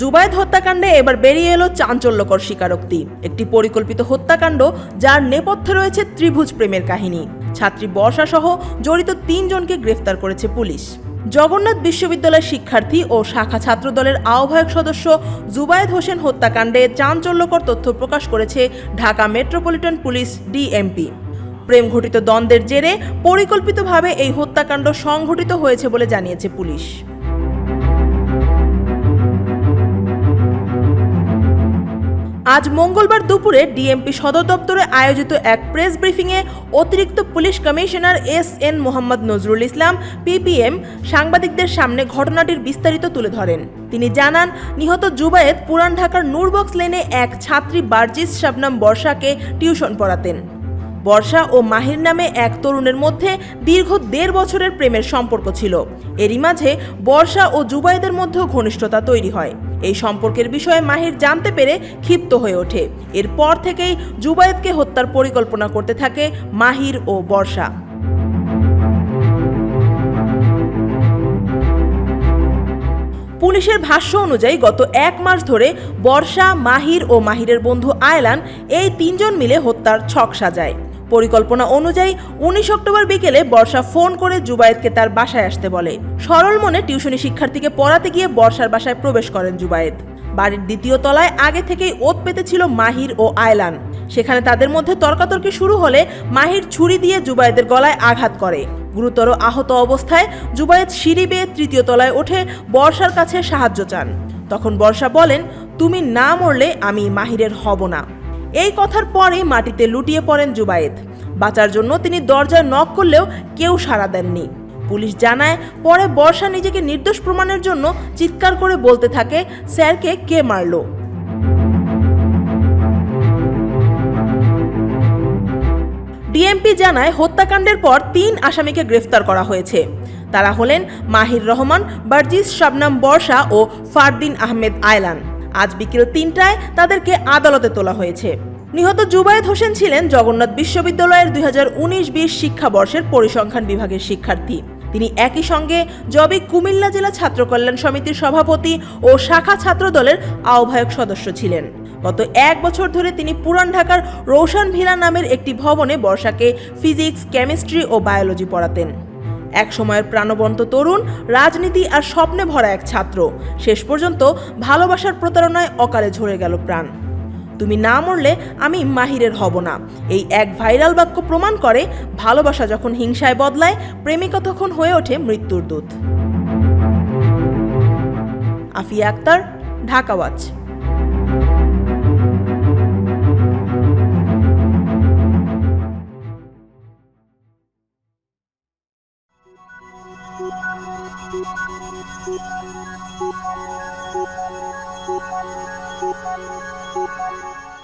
জুবায়েদ হত্যাকাণ্ডে এবার বেরিয়ে এলো চাঞ্চল্যকর স্বীকারোক্তি। একটি পরিকল্পিত হত্যাকাণ্ড যার নেপথ্যে রয়েছে ত্রিভুজ প্রেমের কাহিনী। ছাত্রী বর্ষা সহ জড়িত তিনজনকে গ্রেফতার করেছে পুলিশ। জগন্নাথ বিশ্ববিদ্যালয়ের শিক্ষার্থী ও শাখা ছাত্রদলের আহ্বায়ক সদস্য জুবায়েদ হোসেন হত্যাকাণ্ডে চাঞ্চল্যকর তথ্য প্রকাশ করেছে ঢাকা মেট্রোপলিটন পুলিশ ডিএমপি। প্রেম ঘটিত দ্বন্দ্বের জেরে পরিকল্পিতভাবে এই হত্যাকাণ্ড সংঘটিত হয়েছে বলে জানিয়েছে পুলিশ। আজ মঙ্গলবার দুপুরে ডিএমপি সদর দপ্তরে আয়োজিত এক প্রেস ব্রিফিংয়ে অতিরিক্ত police commissioner S N Mohammad Nazrul Islam PPM সাংবাদিকদের সামনে ঘটনাটির বিস্তারিত তুলে ধরেন। তিনি জানান, নিহত জুবায়েদ পুরান ঢাকার নূরবক্স লেনে এক ছাত্রী বার্জিস শাবনাম বর্ষাকে টিউশন পড়াতেন। বর্ষা ও মাহির নামে এক তরুণের মধ্যে দীর্ঘ দেড় বছরের প্রেমের সম্পর্ক ছিল। এরই মাঝে বর্ষা ও জুবাইদের মধ্যেও ঘনিষ্ঠতা তৈরি হয়। এই সম্পর্কের বিষয়ে মাহির জানতে পেরে ক্ষিপ্ত হয়ে ওঠে। এরপর থেকেই জুবায়েদকে হত্যার পরিকল্পনা করতে থাকে মাহির ও বর্ষা। পুলিশের ভাষ্য অনুযায়ী গত এক মাস ধরে বর্ষা, মাহির ও মাহিরের বন্ধু আয়লান এই তিনজন মিলে হত্যার ছক সাজায়। পরিকল্পনা অনুযায়ী উনিশ অক্টোবর বিকেলে বর্ষা ফোন করে জুবায়েদকে তার বাসায় আসতে বলে। সরল মনে টিউশনি শিক্ষার্থীকে পড়াতে গিয়ে বর্ষার বাসায় প্রবেশ করেন জুবায়েদ। বাড়ির দ্বিতীয় তলায় আগে থেকেই ওত পেতেছিল মাহির ও আয়লান। সেখানে তাদের মধ্যে তর্কাতর্কি শুরু হলে মাহির ছুরি দিয়ে জুবায়েদের গলায় আঘাত করে। গুরুতর আহত অবস্থায় জুবায়েদ সিঁড়ি বেয়ে তৃতীয় তলায় ওঠে বর্ষার কাছে সাহায্য চান। তখন বর্ষা বলেন, তুমি না মরলে আমি মাহিরের হব না। এই কথার পরে মাটিতে লুটিয়ে পড়েন জুবায়েদ। বাঁচার জন্য তিনি দরজায় নক করলেও কেউ সাড়া দেননি। পুলিশ জানায়, পরে বর্ষা নিজেকে নির্দোষ প্রমাণের জন্য চিৎকার করে বলতে থাকে, স্যারকে কে মারলো? ডিএমপি জানায়, হত্যাকাণ্ডের পর তিন আসামিকে গ্রেফতার করা হয়েছে। তারা হলেন মাহির রহমান বার্জিস শাবনাম বর্ষা ও ফারদিন আহমেদ আয়লান। আজ বিকেল তিনটায় তাদেরকে আদালতে তোলা হয়েছে। নিহত জুবায়েদ হোসেন ছিলেন জগন্নাথ বিশ্ববিদ্যালয়ের দুই হাজার উনিশ বিশ শিক্ষাবর্ষের পরিসংখ্যান বিভাগের শিক্ষার্থী। তিনি একই সঙ্গে জবি কুমিল্লা জেলা ছাত্র কল্যাণ সমিতির সভাপতি ও শাখা ছাত্র দলের আহ্বায়ক সদস্য ছিলেন। গত এক বছর ধরে তিনি পুরান ঢাকার রোশন ভিলা নামের একটি ভবনে বর্ষাকে ফিজিক্স, কেমিস্ট্রি ও বায়োলজি পড়াতেন। এক সময়ের প্রাণবন্ত তরুণ, রাজনীতি আর স্বপ্নে ভরা এক ছাত্র। শেষ পর্যন্ত ভালোবাসার প্রতারণায় অকালে ঝরে গেল প্রাণ। তুমি না মরলে আমি মাহিরের হব না। এই এক ভাইরাল বাক্য প্রমাণ করে, ভালোবাসা যখন হিংসায় বদলায়, প্রেমিকা তখন হয়ে ওঠে মৃত্যুর দূত। Afia Akter, Dhaka Thank you.